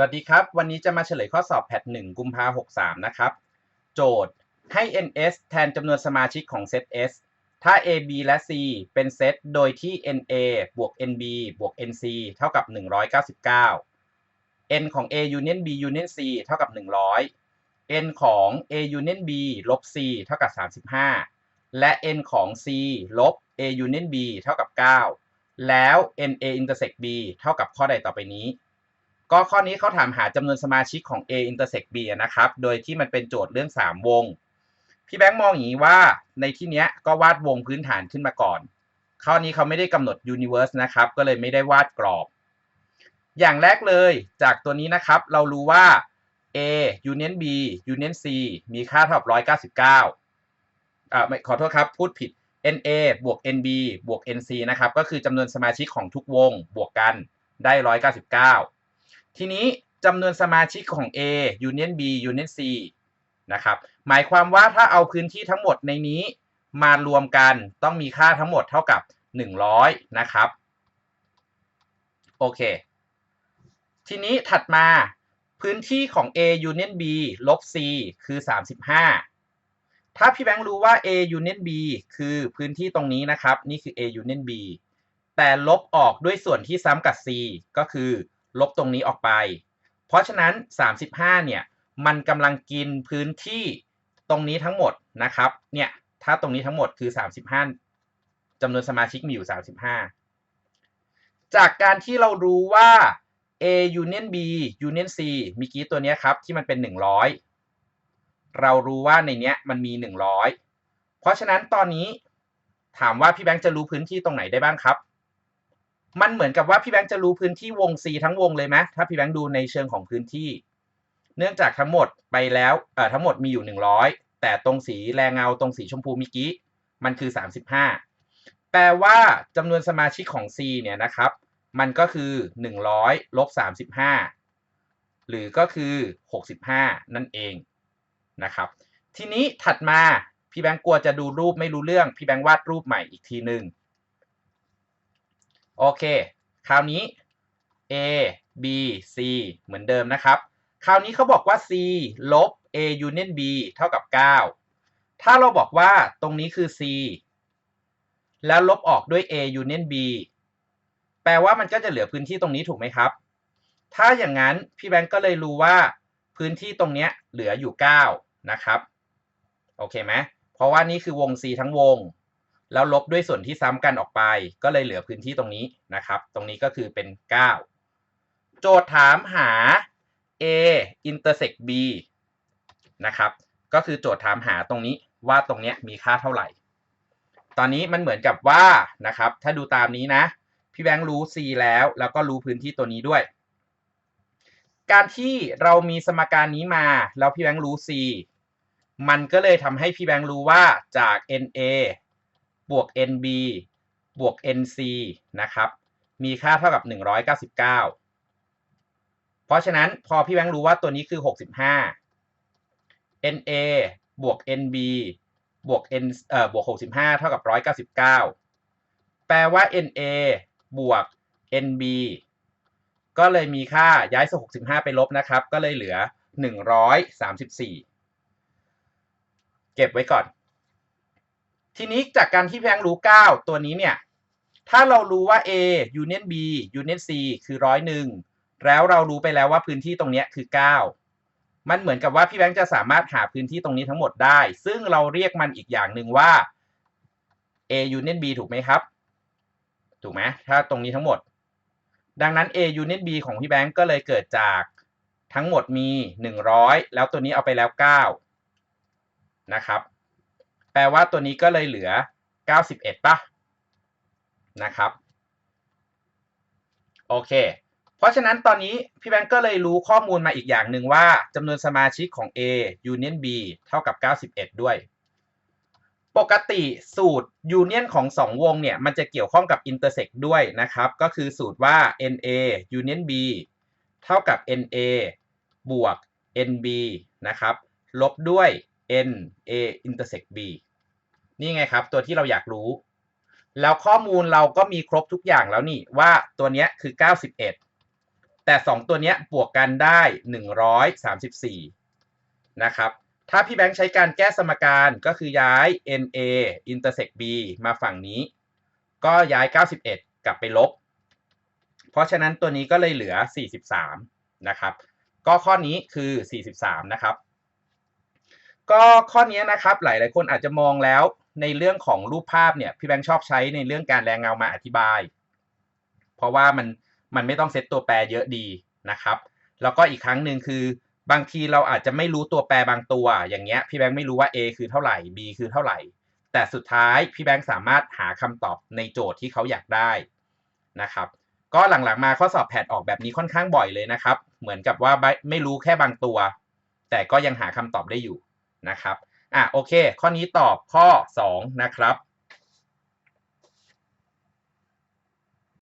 สวัสดีครับ วันนี้จะมาเฉลยข้อสอบแพท1กุมภาหกสามนะครับ โจทย์ให้ ns แทนจำนวนสมาชิกของเซต s ถ้า a b และ c เป็นเซตโดยที่ na บวก nb บวก nc เท่ากับ 199 n ของ a union b union c เท่ากับ 100 n ของ a union b ลบ c เท่ากับ 35 และ n ของ c ลบ a union b เท่ากับ 9 แล้ว na intersect b เท่ากับข้อใดต่อไปนี้ ก็ข้อนี้เขาถามหาจำนวนสมาชิกของ A intersect B นะครับ โดยที่มันเป็นโจทย์เรื่อง 3 วง พี่แบงค์มองอย่างนี้ว่าในที่เนี้ยก็วาดวงพื้นฐานขึ้นมาก่อน ข้อนี้เขาไม่ได้กำหนด universe นะครับ ก็เลยไม่ได้วาดกรอบ อย่างแรกเลยจากตัวนี้นะครับ เรารู้ว่า A union B union C มีค่าเท่ากับ199อ่าขอโทษครับ พูดผิด NA บวก NB บวก NC นะครับ ก็คือจำนวนสมาชิกของทุกวงบวกกันได้ 199 ทีนี้จำนวนสมาชิกของ A Union B Union C นะครับ หมายความว่าถ้าเอาพื้นที่ทั้งหมดในนี้มารวมกันต้องมีค่าทั้งหมดเท่ากับ 100 นะครับ โอเค ทีนี้ถัดมาพื้นที่ของ A Union B ลบ C คือ 35 ถ้าพี่แบงค์รู้ว่า A Union B คือพื้นที่ตรงนี้นะครับ นี่คือ A Union B แต่ลบออกด้วยส่วนที่ซ้ำกับ C ก็คือ ลบตรงนี้ออกไป เพราะฉะนั้น 35 เนี่ย มันกำลังกินพื้นที่ตรงนี้ทั้งหมดนะครับ เนี่ย ถ้าตรงนี้ทั้งหมดคือ 35จำนวนสมาชิกมีอยู่ 35 จากการที่เรารู้ว่า A union B union C มีกี้ตัวนี้ครับ ที่มันเป็น 100 เรารู้ว่าในเนี้ยมันมี 100 เพราะฉะนั้นตอนนี้ถามว่าพี่แบงค์จะรู้พื้นที่ตรงไหนได้บ้างครับ มันเหมือนกับว่าพี่แบงค์จะรู้พื้นที่วง C ทั้งวงเลยไหมถ้าพี่แบงค์ดูในเชิงของพื้นที่ เนื่องจากทั้งหมดไปแล้วเอ่อทั้งหมดมีอยู่ 100 แต่ตรงสีแรงเงาตรงสีชมพูมื่อกี้มันคือ 35 แปลว่าจำนวนสมาชิกของ C เนี่ยนะครับ มันก็คือ 100ลบ35 หรือก็คือ 65 นั่นเองนะครับ ทีนี้ถัดมาพี่แบงค์กลัวจะดูรูปไม่รู้เรื่อง พี่แบงค์วาดรูปใหม่อีกทีหนึ่ง โอเค คราวนี้ A B C เหมือนเดิมนะครับ คราวนี้เขาบอกว่า C ลบ A union B เท่ากับ 9 ถ้าเราบอกว่าตรงนี้คือ C แล้วลบออกด้วย A union B แปลว่ามันก็จะเหลือพื้นที่ตรงนี้ถูกไหมครับ ถ้าอย่างนั้นพี่แบงก์ก็เลยรู้ว่าพื้นที่ตรงนี้เหลืออยู่ 9 นะครับ โอเคไหมเพราะว่านี่คือวง C ทั้งวง แล้วลบด้วยส่วนที่ซ้ำกันออกไป ก็เลยเหลือพื้นที่ตรงนี้นะครับ ตรงนี้ก็คือเป็น 9 โจทย์ถามหา a intersect b นะครับ ก็คือโจทย์ถามหาตรงนี้ว่าตรงนี้มีค่าเท่าไหร่ ตอนนี้มันเหมือนกับว่านะครับ ถ้าดูตามนี้นะ พี่แบงค์รู้ c แล้ว แล้วก็รู้พื้นที่ตัวนี้ด้วย การที่เรามีสมการนี้มา แล้วพี่แบงค์รู้ c มันก็เลยทำให้พี่แบงค์รู้ว่าจาก na บวก NB บวก NC นะครับ มีค่าเท่ากับ 199 เพราะฉะนั้นพอพี่แบงค์รู้ว่าตัวนี้คือ 65 NA บวก NB บวก N เอ่อบวก 65 เท่ากับ 199 แปลว่า NA บวก NB ก็เลยมีค่าย้ายส่วน65 ไปลบนะครับ ก็เลยเหลือ 134 เก็บไว้ก่อน ทีนี้จากการที่แพงรู้ 9 ตัวนี้เนี่ย ถ้าเรารู้ว่า A union B union C คือร้อยหนึ่งแล้วเรารู้ไปแล้วว่าพื้นที่ตรงนี้คือ 9 มันเหมือนกับว่าพี่แบงค์จะสามารถหาพื้นที่ตรงนี้ทั้งหมดได้ ซึ่งเราเรียกมันอีกอย่างหนึ่งว่า A union B ถูกไหมครับ ถูกไหมถ้าตรงนี้ทั้งหมด ดังนั้น A union B ของพี่แบงค์ก็เลยเกิดจากทั้งหมดมี 100 แล้วตัวนี้เอาไปแล้ว 9 นะครับ ลว่าตัวนี้ก็เลยเหลือ 91ป่ะนะครับโอเค เพราะฉะนั้นตอนนี้พี่แบงก์ก็เลยรู้ข้อมูลมาอีกอย่างหนึ่งว่าจำนวนสมาชิกของ A union B เท่ากับ 91 ด้วย ปกติสูตร union ของ 2 วงเนี่ย มันจะเกี่ยวข้องกับ intersect ด้วยนะครับ ก็คือสูตรว่า NA union B เท่ากับ NA บวก NB นะครับ ลบด้วย NA intersect B นี่ไงครับ ตัวที่เราอยากรู้ แล้วข้อมูลเราก็มีครบทุกอย่างแล้วนี่ว่าตัวนี้คือ 91 แต่ 2 ตัวเนี้ยบวกกันได้ 134 นะครับ ถ้าพี่แบงค์ใช้การแก้สมการก็คือย้าย NA intersect B มาฝั่งนี้ ก็ย้าย 91 กลับไปลบ เพราะฉะนั้นตัวนี้ก็เลยเหลือ 43 นะครับ ก็ข้อนี้คือ 43 นะครับก็ข้อนี้นะครับหลาย ๆ คนอาจจะมองแล้ว ในเรื่องของรูปภาพเนี่ยพี่แบงค์ชอบใช้ในเรื่องการแรงเงามาอธิบาย เพราะว่ามันมันไม่ต้องเซตตัวแปรเยอะดีนะครับ แล้วก็อีกครั้งหนึ่งคือบางทีเราอาจจะไม่รู้ตัวแปรบางตัว อย่างเงี้ยพี่แบงค์ไม่รู้ว่า A คือเท่าไหร่ B คือเท่าไหร่ แต่สุดท้ายพี่แบงค์สามารถหาคำตอบในโจทย์ที่เขาอยากได้นะครับ ก็หลังๆมาข้อสอบแผดออกแบบนี้ค่อนข้างบ่อยเลยนะครับ เหมือนกับว่าไม่รู้แค่บางตัว แต่ก็ยังหาคำตอบได้อยู่นะครับ อะโอเค ข้อนี้ตอบข้อ 2 นะครับ